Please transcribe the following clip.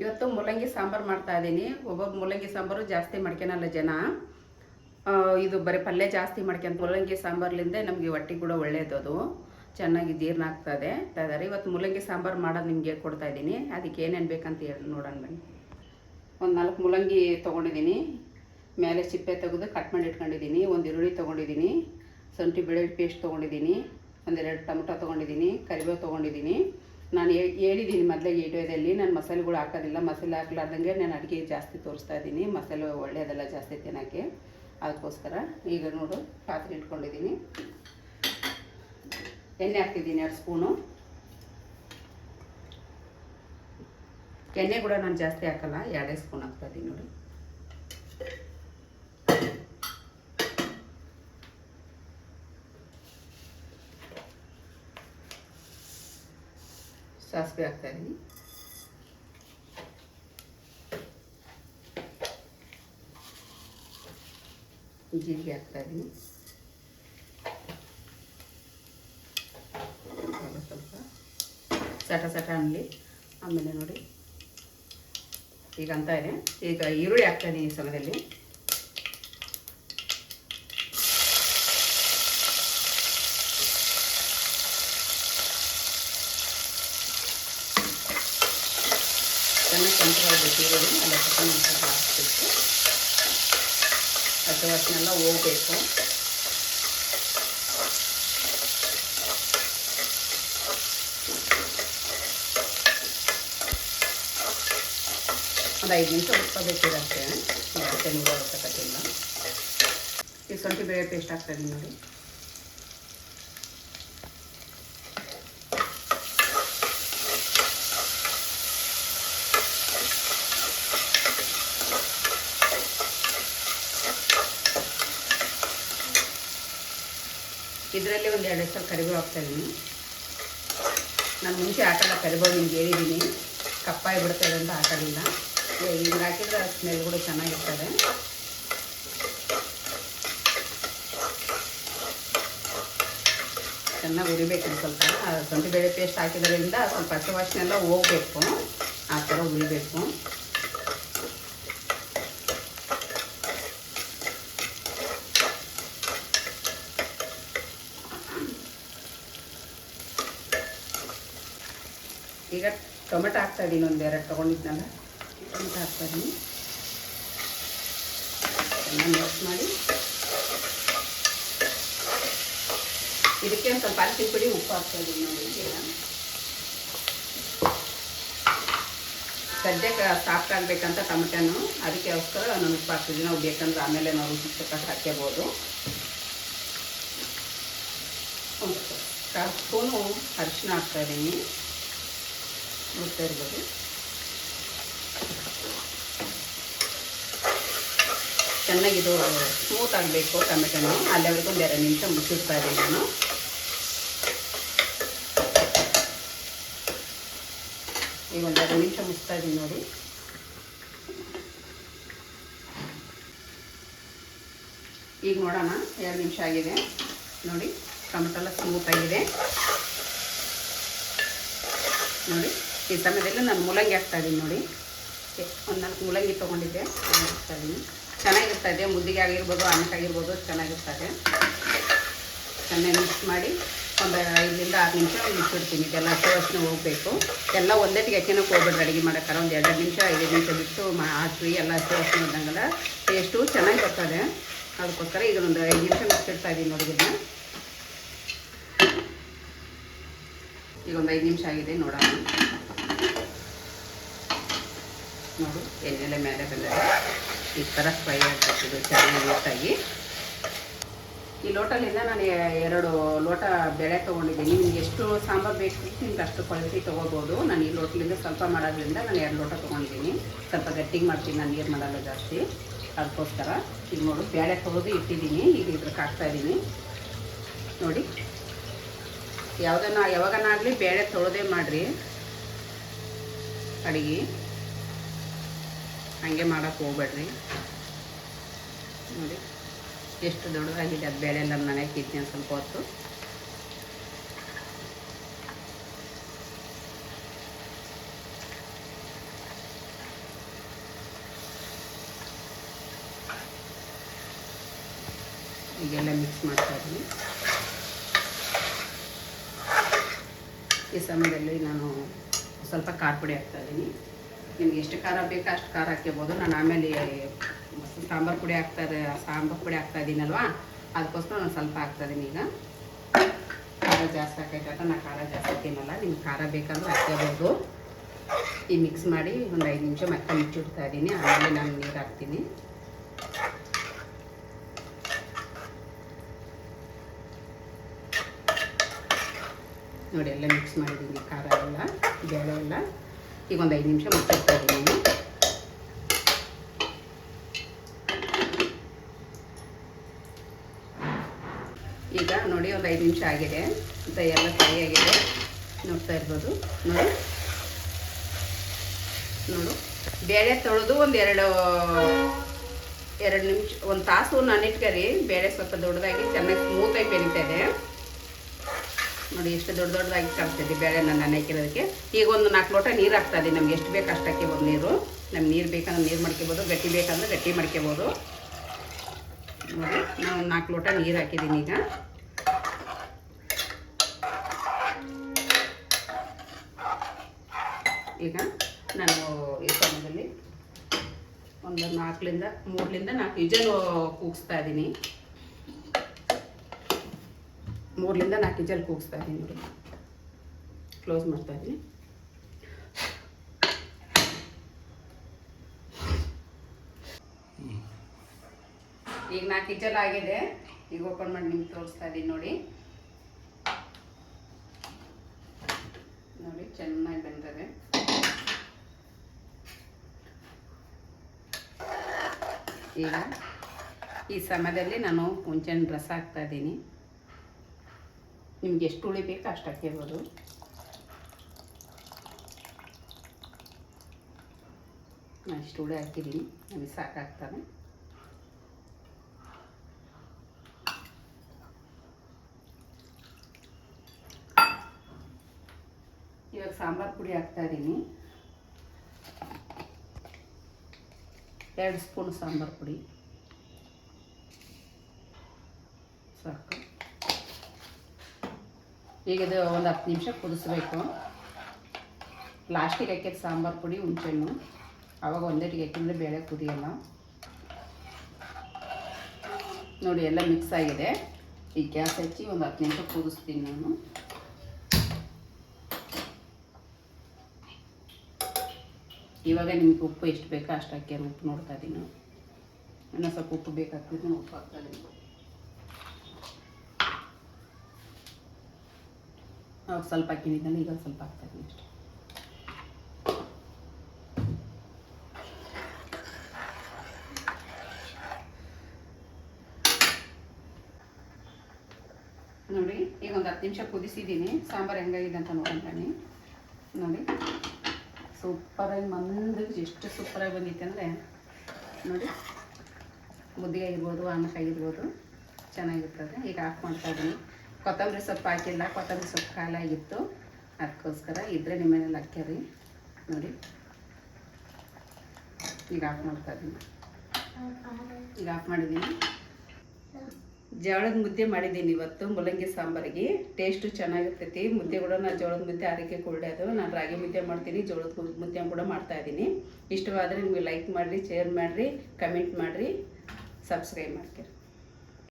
ಇವತ್ತು ಮೂಲಂಗಿ ಸಾಂಬಾರು ಮಾಡ್ತಾ ಇದ್ದೀನಿ. ಒಬ್ಬೊಬ್ಬ ಮೂಲಂಗಿ ಸಾಂಬಾರು ಜಾಸ್ತಿ ಮಾಡ್ಕೊಳಲ್ಲ ಜನ. ಇದು ಬರೀ ಪಲ್ಯ ಜಾಸ್ತಿ ಮಾಡ್ಕೊಂತ ಮೂಲಂಗಿ ಸಾಂಬಾರ್ಲಿಂದ ನಮಗೆ ಹೊಟ್ಟೆ ಕೂಡ ಒಳ್ಳೆಯದು ಅದು. ಚೆನ್ನಾಗಿ ಜೀರ್ಣ ಆಗ್ತದೆ. ಇವತ್ತು ಮೂಲಂಗಿ ಸಾಂಬಾರು ಮಾಡೋದು ನಿಮಗೆ ಕೊಡ್ತಾ ಇದ್ದೀನಿ. ಅದಕ್ಕೆ ಏನೇನು ಬೇಕಂತ ಹೇಳಿ ನೋಡೋಣ ಬನ್ನಿ. ಒಂದು ನಾಲ್ಕು ಮೂಲಂಗಿ ತೊಗೊಂಡಿದ್ದೀನಿ. ಮೇಲೆ ಸಿಪ್ಪೆ ತೆಗೆದು ಕಟ್ ಮಾಡಿ ಇಟ್ಕೊಂಡಿದ್ದೀನಿ. ಒಂದು ಈರುಳ್ಳಿ ತೊಗೊಂಡಿದ್ದೀನಿ. ಶುಂಠಿ ಬೆಳ್ಳುಳ್ಳಿ ಪೇಸ್ಟ್ ತೊಗೊಂಡಿದ್ದೀನಿ. ಒಂದೆರಡು ಟೊಮೊಟೊ ತೊಗೊಂಡಿದ್ದೀನಿ. ಕರಿಬೇವು ತೊಗೊಂಡಿದ್ದೀನಿ. ನಾನು ಹೇಳಿದ್ದೀನಿ ಮೊದಲೇ ವಿಡಿಯೋದಲ್ಲಿ, ನಾನು ಮಸಾಲೆಗಳು ಹಾಕೋದಿಲ್ಲ, ಮಸಾಲೆ ಹಾಕ್ಲಾರ್ದಂಗೆ ನಾನು ಅಡುಗೆ ಜಾಸ್ತಿ ತೋರಿಸ್ತಾ ಇದ್ದೀನಿ, ಮಸಾಲೆ ಒಳ್ಳೆಯದೆಲ್ಲ ಜಾಸ್ತಿ ತಿನ್ನೋಕ್ಕೆ. ಅದಕ್ಕೋಸ್ಕರ ಈಗ ನೋಡು, ಪಾತ್ರೆ ಇಟ್ಕೊಂಡಿದ್ದೀನಿ. ಎಣ್ಣೆ ಹಾಕ್ತಿದ್ದೀನಿ ಎರಡು ಸ್ಪೂನು. ಎಣ್ಣೆ ಕೂಡ ನಾನು ಜಾಸ್ತಿ ಹಾಕಲ್ಲ, ಎರಡೇ ಸ್ಪೂನ್ ಹಾಕ್ತಾ ಇದ್ದೀನಿ ನೋಡಿ. ಸಾಸಿವೆ ಹಾಕ್ತಾ ಇದ್ದೀನಿ ಜೀರಿಗೆ ಹಾಕ್ತಾ ಇದ್ದೀನಿ ಸ್ವಲ್ಪ ಸ್ವಲ್ಪ ಸಟ ಸಟ ಅನ್ನಲಿ ಆಮೇಲೆ ನೋಡಿ ಈಗ ಅಂತ ಇದೆ ಈಗ ಈರುಳ್ಳಿ ಹಾಕ್ತಾ ಇದ್ದೀನಿ ಈ ಸಮಯದಲ್ಲಿ ಚೆನ್ನಾಗಿ ಕೆಂಪಗಾಗಬೇಕು ಬಿಟ್ಟಿರೋದು ಎಲ್ಲ ತಗೊಂಡು ಒಂದು ಸ್ವಲ್ಪ ಹಾಕ್ಬೇಕು ಹಸಿ ಹೋಗಬೇಕು. ಒಂದು ಐದು ನಿಮಿಷ ಉಟ್ಕೋಬೇಕಿರತ್ತೆ ಜಾಸ್ತಿ ನೂರ ಅವಶ್ಯಕತೆಯಿಲ್ಲ ಈ ಶುಂಠಿ ಬೇಳೆ ಪೇಸ್ಟ್ ಹಾಕ್ತಾ ಇದೀನಿ ನೋಡಿ. ಇದರಲ್ಲಿ ಒಂದು ಎರಡು ಸಲ ಕರಿಬೇವು ಹಾಕ್ತಾಯಿದ್ದೀನಿ ನಾನು ಮುಂಚೆ ಹಾಕಲ್ಲ, ಕರಿಬೇವು ನಿಮ್ಗೆ ಹೇಳಿದ್ದೀನಿ ಕಪ್ಪಾಗಿ ಬಿಡ್ತದೆ ಅಂತ ಹಾಕೋದಿಲ್ಲ ಈಗ ಹಾಕಿದ್ರೆ ಸ್ಮೆಲ್ ಕೂಡ ಚೆನ್ನಾಗಿರ್ತದೆ. ಚೆನ್ನಾಗಿ ಉರಿಬೇಕು ಸ್ವಲ್ಪ. ಬೇಳೆ ಪೇಸ್ಟ್ ಹಾಕಿದ್ರಿಂದ ಸ್ವಲ್ಪ ಹಸಿ ವಾಸನೆಲ್ಲ ಹೋಗಬೇಕು. ಆ ಥರ ಉರಿಬೇಕು. ಈಗ ಟೊಮೆಟೊ ಹಾಕ್ತಾ ಇದ್ದೀನಿ ಒಂದು ಎರಡು ತೊಗೊಂಡಿದ್ನಲ್ಲ, ಟೊಮೆಟೊ ಹಾಕ್ತಾ ಇದ್ದೀನಿ ಮಿಕ್ಸ್ ಮಾಡಿ. ಇದಕ್ಕೆ ಒಂದು ಸ್ವಲ್ಪ ಅರಿಶಿನ ಪುಡಿ, ಉಪ್ಪು ಹಾಕ್ತಾ ಇದ್ದೀನಿ ನೋಡಿ ಸದ್ಯಕ್ಕೆ ಸಾಫ್ಟ್ ಆಗಬೇಕಂತ ಟೊಮೆಟೊನು. ಅದಕ್ಕೋಸ್ಕರ ನಾನು ಉಪ್ಪು ಹಾಕ್ತಿದ್ದೀನಿ ನಾವು ಬೇಕಂದ್ರೆ ಆಮೇಲೆ ನಾವು ರುಚಿ ತಕ್ಕ ಹಾಕ್ಕೋಬೋದು ಸ್ಪೂನು ಅರಿಶಿನ ಹಾಕ್ತಾ ಇದ್ದೀನಿ ನೋಡ್ತಾ ಇರ್ಬೋದು. ಚೆನ್ನಾಗಿದು ಸ್ಮೂತ್ ಆಗಬೇಕು ಟೊಮೆಟೊನು. ಅಲ್ಲಿವರೆಗೂ ಒಂದು ಎರಡು ನಿಮಿಷ ಮುಚ್ಚಿಡ್ತಾ ಇದ್ದೀನಿ ನಾನು. ಈಗ ಒಂದು ಎರಡು ನಿಮಿಷ ಮುಚ್ತಾ ಇದ್ದೀನಿ ನೋಡಿ. ಈಗ ನೋಡೋಣ, ಎರಡು ನಿಮಿಷ ಆಗಿದೆ. ನೋಡಿ, ಟೊಮೆಟೊ ಎಲ್ಲ ಸ್ಮೂತ್ ಆಗಿದೆ. ನೋಡಿ. ಈ ಸಮಯದಲ್ಲಿ ನಾನು ಮೂಲಂಗಿ ಹಾಕ್ತಾ ಇದ್ದೀನಿ ನೋಡಿ. ಒಂದು ನಾಲ್ಕು ಮೂಲಂಗಿ ತೊಗೊಂಡಿದ್ದೆ ಹಾಕ್ತಾಯಿದ್ದೀನಿ ಹಾಕ್ತಾ ಇದ್ದೀನಿ. ಚೆನ್ನಾಗಿರ್ತದೆ ಮುದ್ದಿಗೆ ಆಗಿರ್ಬೋದು ಅನ್ನಕ್ಕಾಗಿರ್ಬೋದು ಚೆನ್ನಾಗಿರ್ತದೆ ಚೆನ್ನಾಗಿ ಮಿಕ್ಸ್ ಮಾಡಿ ಒಂದು ಐದರಿಂದ ಆರು ನಿಮಿಷ ಮಿಕ್ಸಿಡ್ತೀನಿ ಇದೆಲ್ಲ ಹಸಿ ವಾಸನೆ ಹೋಗಬೇಕು. ಎಲ್ಲ ಒಂದೇಟಿಗೆ ಹೆಚ್ಚಿನಕ್ಕೆ ಹೋಗ್ಬೇಡ್ರಿ ಅಡುಗೆ ಮಾಡೋಕ್ಕಾರ ಒಂದು ಎರಡು ನಿಮಿಷ, ಐದು ನಿಮಿಷ ಬಿಟ್ಟು ಹಾಕಿ ಎಲ್ಲ ಹಸಿ ವಾಸನೆ ಇದ್ದಂಗೆಲ್ಲ. ಟೇಸ್ಟು ಚೆನ್ನಾಗಿ ಬರ್ತದೆ. ಅದಕ್ಕೋಸ್ಕರ ಒಂದು ಐದು ನಿಮಿಷ ಮಿಕ್ಸ್ ಇದ್ದೀನಿ ನೋಡಿ ಈಗ ಒಂದು ಐದು ನಿಮಿಷ ಆಗಿದೆ ನೋಡೋಣ. ನೋಡು, ಎಣ್ಣೆಲೆ ಮೇಲೆ ಬಂದಿದೆ ಈ ಥರ ಫ್ರೈ ಆಗ್ತದೆ ಚೆನ್ನಾಗಿ ನೀಟಾಗಿ ಈ ಲೋಟಲಿಂದ ನಾನು ಎರಡು ಲೋಟ ಬೇಳೆ ತೊಗೊಂಡಿದ್ದೀನಿ. ನಿಮ್ಗೆ ಎಷ್ಟು ಸಾಂಬಾರು ಬೇಕು ನಿಮ್ಗೆ ಅಷ್ಟು ಕ್ವಾಲಿಟಿ ತೊಗೋಬೋದು. ನಾನು ಈ ಲೋಟಲಿಂದ ಸ್ವಲ್ಪ ಮಾಡೋದ್ರಿಂದ ನಾನು ಎರಡು ಲೋಟ ತೊಗೊಂಡಿದ್ದೀನಿ. ಸ್ವಲ್ಪ ಗಟ್ಟಿಗೆ ಮಾಡ್ತೀನಿ, ನಾನು ನೀರು ಮಾಡಲ್ಲ ಜಾಸ್ತಿ. ಅದಕ್ಕೋಸ್ಕರ ಈಗ ನೋಡು, ಬೇಳೆ ತೊಗೋದು ಇಟ್ಟಿದ್ದೀನಿ. ಈಗ ಇದ್ರಕ್ಕೆ ಹಾಕ್ತಾಯಿದ್ದೀನಿ ನೋಡಿ. ಯಾವುದನ್ನ ಯಾವಾಗನಾಗಲಿ ಬೇಳೆ ತೊಳೆದೇ ಮಾಡಿರಿ. ಅಡುಗೆ. ಹಂಗೆ ಮಾಡೋಕ್ಕೆ ಹೋಗ್ಬೇಡ್ರಿ. ನೋಡಿ, ಎಷ್ಟು ದೊಡ್ಡದಾಗಿದೆ ಅದು ಬೇಳೆ ನಮ್ಮ ಮನೆಗೆ ಇದ್ದೀನಿ ಸ್ವಲ್ಪ ಹೊತ್ತು. ಹೀಗೆಲ್ಲ ಮಿಕ್ಸ್ ಮಾಡ್ತಾ ಇದ್ದೀನಿ. ಈ ಸಮಯದಲ್ಲಿ ನಾನು ಸ್ವಲ್ಪ ಖಾರ ಪುಡಿ ಹಾಕ್ತಾಯಿದ್ದೀನಿ ನಿಮ್ಗೆ ಎಷ್ಟು ಖಾರ ಬೇಕೋ ಅಷ್ಟು ಖಾರ ಹಾಕ್ಕೋಬೋದು ನಾನು ಆಮೇಲೆ ಸಾಂಬಾರು ಪುಡಿ ಹಾಕ್ತಾರೆ ಸಾಂಬಾರು ಪುಡಿ ಹಾಕ್ತಾ ಇದ್ದೀನಲ್ವಾ ಅದಕ್ಕೋಸ್ಕರ ನಾನು ಸ್ವಲ್ಪ ಹಾಕ್ತಾ ಇದ್ದೀನಿ ಈಗ. ಖಾರ ಜಾಸ್ತಿ ಹಾಕೈತೆ ನಾನು ಖಾರ ಜಾಸ್ತಿ ತಿನ್ನಲ್ಲ. ನಿಮ್ಗೆ ಖಾರ ಬೇಕಂದ್ರೆ ಹಾಕ್ಕೋಬೋದು ಈ ಮಿಕ್ಸ್ ಮಾಡಿ ಒಂದು ಐದು ನಿಮಿಷ ಮತ್ತೆ ಮುಚ್ಚಿಡ್ತಾ ಇದ್ದೀನಿ ಆಮೇಲೆ ನಾನು ನೀರು ಹಾಕ್ತೀನಿ. ನೋಡಿ, ಎಲ್ಲ ಮಿಕ್ಸ್ ಮಾಡಿದ್ದೀನಿ ಖಾರ ಎಲ್ಲ, ಬೇಳೆ ಎಲ್ಲ. ಈಗ ಒಂದು ಐದು ನಿಮಿಷ ಮುಚ್ಚಿಡ್ತಾ ಇದ್ದೀನಿ. ಈಗ ನೋಡಿ ಒಂದು ಐದು ನಿಮಿಷ ಆಗಿದೆ. ಅಂತ ಎಲ್ಲ ಫ್ರೈ ಆಗಿದೆ. ನೋಡ್ತಾ ಇರ್ಬೋದು. ನೋಡಿ. ನೋಡು. ಬೇಳೆ ತೊಳೆದು ಒಂದು ಎರಡು ಎರಡು ನಿಮಿಷ, ಒಂದು ತಾಸು ನಾನಿಟ್ಕರಿ ಬೇಳೆ ಸ್ವಲ್ಪ ದೊಡ್ಡದಾಗಿ ಚೆನ್ನಾಗಿ ಸ್ಮೂತಾಗಿ ಬೆರೀತಾ ಇದೆ. ನೋಡಿ, ಎಷ್ಟು ದೊಡ್ಡ ದೊಡ್ಡದಾಗಿ ಕಾಣಿಸ್ತೈತಿ ಬೇಳೆ ನಾನು ಹಾಕಿರೋದಕ್ಕೆ ಈಗ ಒಂದು ನಾಲ್ಕು ಲೋಟ ನೀರು ಹಾಕ್ತಾ ಇದ್ದೀನಿ ನಮ್ಗೆ ಎಷ್ಟು ಬೇಕು ಅಷ್ಟು ಒಂದು ನೀರು. ನಮ್ಗೆ ನೀರು ಬೇಕಂದ್ರೆ ನೀರು ಮಾಡ್ಕೋಬೋದು ಗಟ್ಟಿ ಬೇಕಂದ್ರೆ ಗಟ್ಟಿ ಮಾಡ್ಕೋಬೋದು ನೋಡಿ ನಾನು ನಾಲ್ಕು ಲೋಟ ನೀರು ಹಾಕಿದ್ದೀನಿ ಈಗ. ಈಗ ನಾನು ಈ ಸಮಯದಲ್ಲಿ ಒಂದು ನಾಲ್ಕರಿಂದ ಮೂರರಿಂದ ನಾಲ್ಕು ವಿಜಲ್ ಕೂಗಿಸ್ತಾ ಇದ್ದೀನಿ ಮೂರರಿಂದ ನಾಲ್ಕು ಇಂಚಲ್ಲಿ ಕೂಗಿಸ್ತಾ ಇದ್ದೀನಿ ನೋಡಿ. ಕ್ಲೋಸ್ ಮಾಡ್ತಾ ಇದ್ದೀನಿ. ಈಗ ನಾಲ್ಕು ವಿಜಲ್ ಆಗಿದೆ. ಈಗ ಓಪನ್ ಮಾಡಿ ನಿಮ್ಗೆ ತೋರಿಸ್ತಾ ಇದ್ದೀನಿ ನೋಡಿ. ನೋಡಿ, ಚೆನ್ನಾಗಿ ಬಂದಿದೆ. ಈಗ ಈ ಸಮಯದಲ್ಲಿ ನಾನು ಹುಂಚೆಣ್ಣು ರಸ ಹಾಕ್ತಾ ಇದ್ದೀನಿ. ನಿಮ್ಗೆ ಎಷ್ಟು ಹುಳಿ ಬೇಕು ಅಷ್ಟು ಹಾಕ್ಕೋಬೋದು ನಾನು ಇಷ್ಟು ಹುಳಿ ಹಾಕಿದ್ದೀನಿ ನಮಗೆ ಸಾಕಾಗ್ತದೆ ಇವಾಗ ಸಾಂಬಾರು ಪುಡಿ ಹಾಕ್ತಾ ಇದ್ದೀನಿ. ಎರಡು ಸ್ಪೂನ್ ಸಾಂಬಾರು ಪುಡಿ. ಸಾಕು. ಈಗ ಇದು ಒಂದು ಹತ್ತು ನಿಮಿಷ ಕುದಿಸ್ಬೇಕು. ಲಾಸ್ಟಿಗೆ ಹಾಕಿದ ಸಾಂಬಾರು ಪುಡಿ, ಹುಣಸೆಹಣ್ಣು. ಆವಾಗ ಒಂದೇಟಿಗೆ ಹಾಕಿದ್ರೆ ಬೇಳೆ ಕುದಿಯಲ್ಲ. ನೋಡಿ, ಎಲ್ಲ ಮಿಕ್ಸ್ ಆಗಿದೆ. ಈ ಗ್ಯಾಸ್ ಹಚ್ಚಿ ಒಂದು ಹತ್ತು ನಿಮಿಷ ಕುದಿಸ್ತೀನಿ ನಾನು. ಇವಾಗ ನಿಮ್ಗೆ ಉಪ್ಪು ಎಷ್ಟು ಬೇಕೋ ಅಷ್ಟು ಹಾಕಿ ಉಪ್ಪು ನೋಡ್ತಾ ಇದ್ದೀನಿ. ಇನ್ನೂ ಸ್ವಲ್ಪ ಉಪ್ಪು ಬೇಕಾಗ್ತದೆ ಉಪ್ಪು ಹಾಕ್ತಾ ಇದ್ದೀನಿ. ಅವಾಗ ಸ್ವಲ್ಪ ಹಾಕಿದ್ದೀನಿ ಈಗ ಸ್ವಲ್ಪ ಹಾಕ್ತಾ ಇದ್ದೀನಿ ಅಷ್ಟೇ. ನೋಡಿ, ಈಗ ಒಂದು ಹತ್ತು ನಿಮಿಷ ಕುದಿಸಿದ್ದೀನಿ. ಸಾಂಬಾರು ಹೆಂಗಾಗಿದೆ ಅಂತ ನೋಡ್ಕೊಂತಾನೆ ನೋಡಿ ಸೂಪರಾಗಿ ಮಂದು, ಎಷ್ಟು ಸೂಪರಾಗಿ ಬಂದಿತ್ತು ಅಂದರೆ, ನೋಡಿ ಮುದ್ದೆ ಆಗಿರ್ಬೋದು ಅನ್ನಕ್ಕಾಗಿರ್ಬೋದು ಚೆನ್ನಾಗಿರ್ತದೆ. ಈಗ ಹಾಕ್ ಮಾಡ್ತಾ ಇದ್ದೀನಿ. ಕೊತ್ತಂಬರಿ ಸೊಪ್ಪು ಹಾಕಿಲ್ಲ, ಕೊತ್ತಂಬರಿ ಸೊಪ್ಪು ಖಾಲಿಯಾಗಿತ್ತು ಅದಕ್ಕೋಸ್ಕರ ಇದ್ರೆ ನಿಮ್ಮ ಮನೇಲಿ ಹಾಕ್ಯಾರಿ ನೋಡಿ. ಈಗ ಆಫ್ ಮಾಡ್ತಾ ಇದ್ದೀನಿ. ಈಗ ಆಫ್ ಮಾಡಿದ್ದೀನಿ. ಜೋಳದ ಮುದ್ದೆ ಮಾಡಿದ್ದೀನಿ ಇವತ್ತು ಮೂಲಂಗಿ ಸಾಂಬಾರಿಗೆ. ಟೇಸ್ಟು ಚೆನ್ನಾಗಿರ್ತೈತಿ. ಮುದ್ದೆ ಕೂಡ ನಾನು ಜೋಳದ ಮುದ್ದೆ ಆರೋಗ್ಯಕ್ಕೆ ಒಳ್ಳೆಯದು ನಾನು ರಾಗಿ ಮುದ್ದೆ ಮಾಡ್ತೀನಿ, ಜೋಳದ ಮುದ್ದೆ ಕೂಡ ಮಾಡ್ತಾ ಇದ್ದೀನಿ. ಇಷ್ಟವಾದರೆ ನಿಮಗೆ ಲೈಕ್ ಮಾಡಿರಿ ಶೇರ್ ಮಾಡಿರಿ ಕಮೆಂಟ್ ಮಾಡಿರಿ ಸಬ್ಸ್ಕ್ರೈಬ್ ಮಾಡ್ತೀರಿ.